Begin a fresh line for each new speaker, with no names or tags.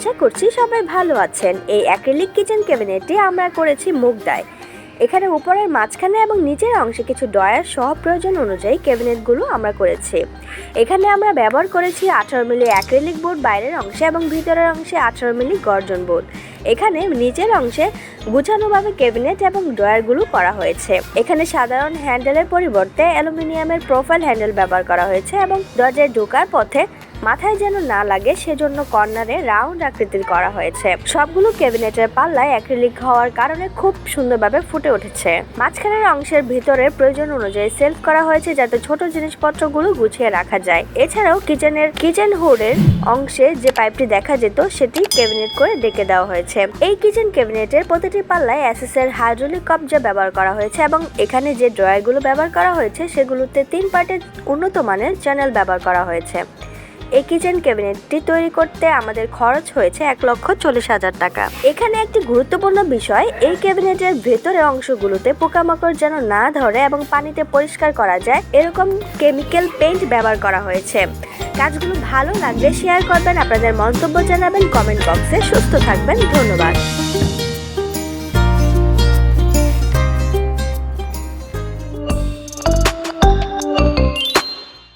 আশা করছি সবাই ভালো আছেন। এই অ্যাক্রিলিক কিচেন ক্যাবিনেটটি আমরা করেছি মুগদায় এখানে উপরের মাঝখানে এবং নিচের অংশে কিছু ডয়ার সহ প্রয়োজন অনুযায়ী ক্যাবিনেটগুলো আমরা করেছি। এখানে আমরা ব্যবহার করেছি আঠারো মিলি অ্যাক্রিলিক বোর্ড বাইরের অংশে এবং ভিতরের অংশে আঠারো মিলি গর্জন বোর্ড। এখানে নিচের অংশে গুছানোভাবে ক্যাবিনেট এবং ড্রয়ারগুলো করা হয়েছে। এখানে সাধারণ হ্যান্ডেলের পরিবর্তে অ্যালুমিনিয়ামের প্রোফাইল হ্যান্ডেল ব্যবহার করা হয়েছে এবং দরজায় ঢোকার পথে মাথায় যেন না লাগে, সেজন্য কর্নারে রাউন্ড আকৃতির করা হয়েছে। সবগুলো ক্যাবিনেটের পাল্লায় অ্যাক্রিলিক হওয়ার কারণে খুব সুন্দরভাবে ফুটে উঠেছে। মাঝখানের অংশের ভিতরে প্রয়োজন অনুযায়ী সেলফ করা হয়েছে যাতে ছোট জিনিসপত্রগুলো গুছিয়ে রাখা যায়। এছাড়াও কিচেনের, কিচেন হুডের অংশে যে পাইপটি দেখা যেত, সেটি ক্যাবিনেট করে ডেকে দেওয়া হয়েছে। এই কিচেন ক্যাবিনেটের প্রতিটি পাল্লায় অ্যাসেসের হাইড্রোলিক কবজা ব্যবহার করা হয়েছে এবং এখানে যে ড্রয়ারগুলো ব্যবহার করা হয়েছে, সেগুলোতে তিন পার্টের উন্নত মানের চ্যানেল ব্যবহার করা হয়েছে। এই কিচেন ক্যাবিনেটটি তৈরি করতে আমাদের খরচ হয়েছে এক লক্ষ চল্লিশ হাজার টাকা। এখানে একটি গুরুত্বপূর্ণ বিষয়, এই ক্যাবিনেটের ভেতরের অংশগুলোতে পোকামাকড় যেন না ধরে এবং পানিতে পরিষ্কার করা যায়, এরকম কেমিক্যাল পেইন্ট ব্যবহার করা হয়েছে। কাজগুলো ভালো লাগলে শেয়ার করবেন, আপনাদের মন্তব্য জানাবেন কমেন্ট বক্সে সুস্থ থাকবেন, ধন্যবাদ।